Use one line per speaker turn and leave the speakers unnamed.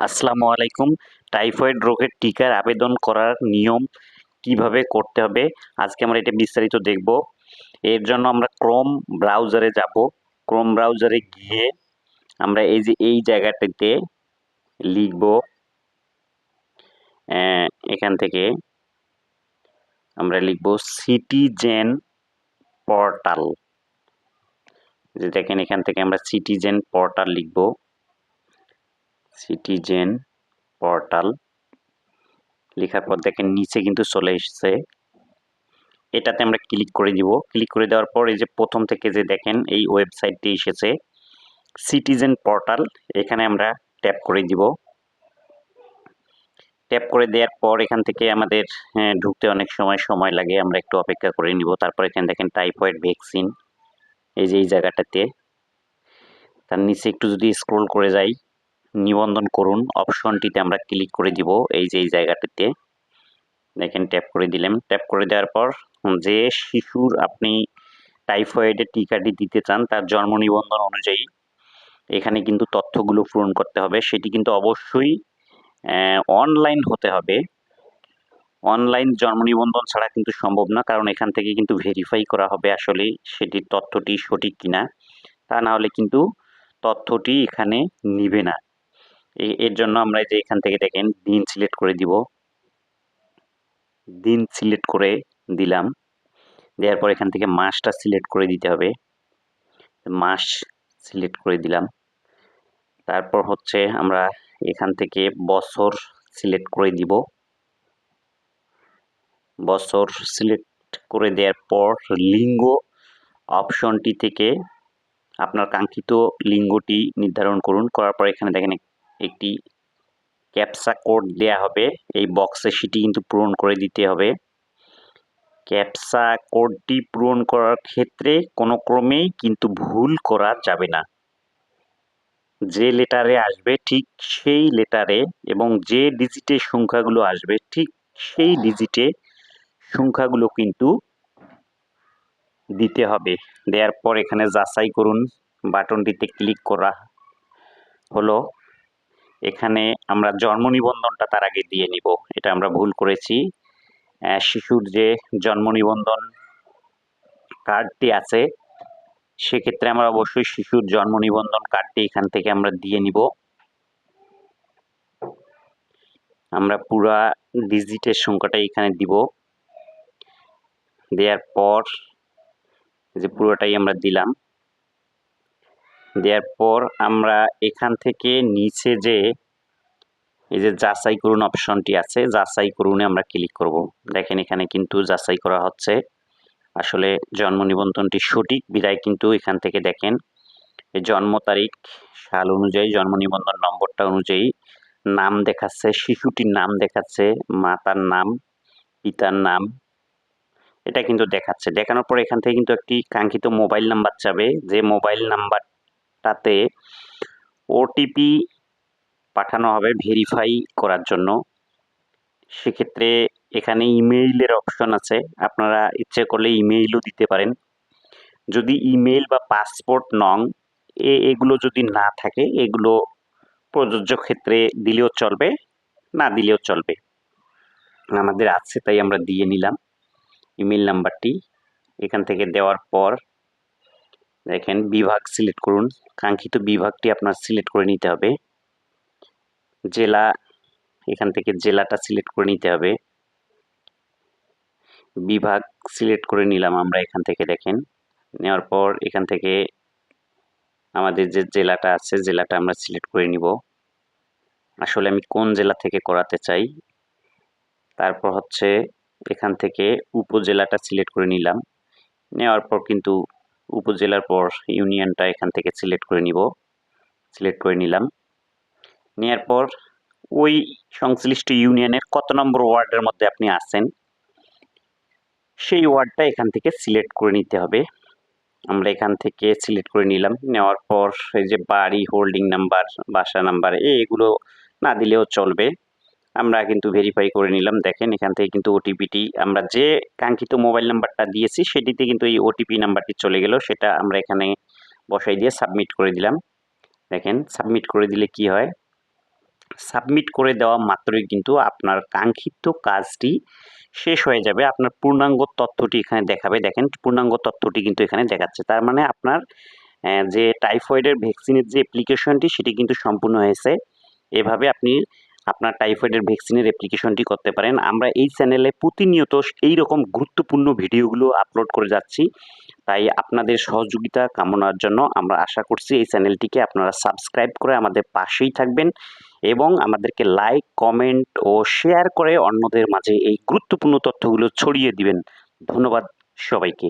আসসালামু আলাইকুম। টাইফয়েড রোগের টিকার আবেদন করার নিয়ম কীভাবে করতে হবে? আজকে আমরা এটা বিস্তারিত দেখব। এর জন্য আমরা ক্রোম ব্রাউজারে যাব। ক্রোম ব্রাউজারে গিয়ে আমরা এই যে এই জায়গাটাতে লিখব এখান থেকে আমরা লিখব সিটিজেন পোর্টাল। যে দেখেন এখান থেকে আমরা সিটিজেন পোর্টাল লিখব। Citizen portal. লেখার পর দেখেন নিচে কিন্তু চলে এসেছে। এটাতে আমরা ক্লিক করে দিব। ক্লিক করে দেওয়ার পর এই যে প্রথম থেকে যে দেখেন এই ওয়েবসাইটটি এসেছে সিটিজেন পোর্টাল এখানে আমরা ট্যাপ করে দিব। ট্যাপ করে দেওয়ার পর এখান থেকে আমাদের হ্যাঁ, ঢুকতে অনেক সময় সময় লাগে। আমরা একটু অপেক্ষা করে নিব। তারপর এখানে দেখেন টাইফয়েড ভ্যাকসিন এই যে এই জায়গাটাতে। তার নিচে একটু যদি স্ক্রোল করে যাই নিবন্ধন করুন। অপশনটিতে আমরা ক্লিক করে দিব এই যে, এই জায়গাটাতে। দেখেন ট্যাপ করে দিলাম। ট্যাপ করে দেওয়ার পর যে শিশুর আপনি টাইফয়েডের টিকাটি দিতে চান, তার জন্ম নিবন্ধন অনুযায়ী এখানে কিন্তু তথ্যগুলো পূরণ করতে হবে। সেটি কিন্তু অবশ্যই অনলাইন হতে হবে। অনলাইন জন্ম নিবন্ধন ছাড়া কিন্তু সম্ভব না, কারণ এখান থেকে কিন্তু ভেরিফাই করা হবে আসলে সেটির তথ্যটি সঠিক কিনা। তা না হলে কিন্তু তথ্যটি এখানে নিবে না। এর জন্য আমরা যে এখান থেকে দেখেন, দিন সিলেক্ট করে দিব। দিন সিলেক্ট করে দিলাম। দেওয়ার পর এখান থেকে মাসটা সিলেক্ট করে দিতে হবে। মাস সিলেক্ট করে দিলাম। তারপর হচ্ছে আমরা এখান থেকে বছর সিলেক্ট করে দিব। বছর সিলেক্ট করে দেওয়ার পর লিঙ্গ অপশনটি থেকে আপনার কাঙ্ক্ষিত লিঙ্গটি নির্ধারণ করুন। করার পর এখানে দেখেন একটি ক্যাপসা কোড দেয়া হবে। এই বক্সে সেটি কিন্তু পূরণ করে দিতে হবে। ক্যাপসা কোডটি পূরণ করার ক্ষেত্রে কোনো ক্রমেই কিন্তু ভুল করা যাবে না। যে লেটারে আসবে ঠিক সেই লেটারে এবং যে ডিজিটে সংখ্যাগুলো আসবে ঠিক সেই ডিজিটে সংখ্যাগুলো কিন্তু দিতে হবে। দেওয়ার পর এখানে যাচাই করুন। বাটনটিতে ক্লিক করা হলো। এখানে আমরা জন্ম নিবন্ধনটা তার আগে দিয়ে নিব। এটা আমরা ভুল করেছি। শিশুর যে জন্ম নিবন্ধন কার্ডটি আছে, সেক্ষেত্রে আমরা অবশ্যই শিশুর জন্ম নিবন্ধন কার্ডটি এখান থেকে আমরা দিয়ে নিব। আমরা পুরা ডিজিটের সংখ্যাটা এখানে দিব। দেওয়ার পর যে পুরোটাই আমরা দিলাম। দেওয়ার পর আমরা এখান থেকে নিচে যে, এই যে যাচাই করুন অপশনটি আছে, যাচাই করুনে আমরা ক্লিক করব। দেখেন এখানে কিন্তু যাচাই করা হচ্ছে। আসলে জন্ম নিবন্ধনটি সঠিক, বিদায় কিন্তু এখান থেকে দেখেন। জন্ম তারিখ, সাল অনুযায়ী, জন্ম নিবন্ধন নম্বরটা অনুযায়ী নাম দেখাচ্ছে, শিশুটির নাম দেখাচ্ছে, মাতার নাম, পিতার নাম, এটা কিন্তু দেখাচ্ছে। দেখানোর পর এখান থেকে কিন্তু একটি কাঙ্ক্ষিত মোবাইল নাম্বার চাবে যে মোবাইল নাম্বারটাতে ওটিপি পাঠানো হবে ভেরিফাই করার জন্য। সেক্ষেত্রে এখানে ইমেইলের অপশন আছে। আপনারা ইচ্ছে করলে ইমেইলও দিতে পারেন। যদি ইমেইল বা পাসপোর্ট নং, এ এগুলো যদি না থাকে, এগুলো প্রযোজ্য ক্ষেত্রে দিলেও চলবে, না দিলেও চলবে। আমাদের আছে তাই আমরা দিয়ে নিলাম। ইমেল নাম্বারটি এখান থেকে দেওয়ার পর দেখেন, বিভাগ সিলেক্ট করুন। কাঙ্ক্ষিত বিভাগটি আপনার সিলেক্ট করে নিতে হবে। জেলা, এখান থেকে জেলাটা সিলেক্ট করে নিতে হবে। বিভাগ সিলেক্ট করে নিলাম আমরা এখান থেকে, দেখেন। নেওয়ার পর এখান থেকে আমাদের যে জেলাটা আছে, জেলাটা আমরা সিলেক্ট করে নিব। আসলে আমি কোন জেলা থেকে করাতে চাই? তারপর হচ্ছে এখান থেকে উপজেলাটা সিলেক্ট করে নিলাম। নেওয়ার পর কিন্তু উপজেলার পর ইউনিয়নটা এখান থেকে সিলেক্ট করে নিব। সিলেক্ট করে নিলাম। নেওয়ার পর ওই সংশ্লিষ্ট ইউনিয়নের কত নম্বর ওয়ার্ডের মধ্যে আপনি আছেন, সেই ওয়ার্ডটা এখান থেকে সিলেক্ট করে নিতে হবে। আমরা এখান থেকে সিলেক্ট করে নিলাম। নেওয়ার পর এই যে বাড়ি হোল্ডিং নাম্বার বাসা নাম্বার এগুলো না দিলেও চলবে। আমরা কিন্তু ভেরিফাই করে নিলাম। দেখেন, এখান থেকে কিন্তু ওটিপিটি আমরা যে কাঙ্ক্ষিত মোবাইল নাম্বারটা দিয়েছি, সেটিতে কিন্তু এই ওটিপি নাম্বারটি চলে গেল। সেটা আমরা এখানে বসাই দিয়ে সাবমিট করে দিলাম। দেখেন সাবমিট করে দিলে কি হয়? সাবমিট করে দেওয়া মাত্রই কিন্তু আপনার কাঙ্ক্ষিত কাজটি শেষ হয়ে যাবে। আপনার পূর্ণাঙ্গ তথ্যটি এখানে দেখাবে। দেখেন, পূর্ণাঙ্গ তথ্যটি কিন্তু এখানে দেখাচ্ছে। তার মানে আপনার যে টাইফয়েডের ভ্যাকসিনের যে অ্যাপ্লিকেশনটি সেটি কিন্তু সম্পূর্ণ হয়েছে। এভাবে আপনি আপনার টাইফয়েডের ভ্যাকসিনের অ্যাপ্লিকেশনটি করতে পারেন। আমরা এই চ্যানেলে প্রতিনিয়ত এই রকম গুরুত্বপূর্ণ ভিডিওগুলো আপলোড করে যাচ্ছি। তাই আপনাদের সহযোগিতা কামনার জন্য আমরা আশা করছি এই চ্যানেলটিকে আপনারা সাবস্ক্রাইব করে আমাদের পাশেই থাকবেন এবং আমাদেরকে লাইক কমেন্ট ও শেয়ার করে অন্যদের মাঝে এই গুরুত্বপূর্ণ তথ্যগুলো ছড়িয়ে দিবেন। ধন্যবাদ সবাইকে।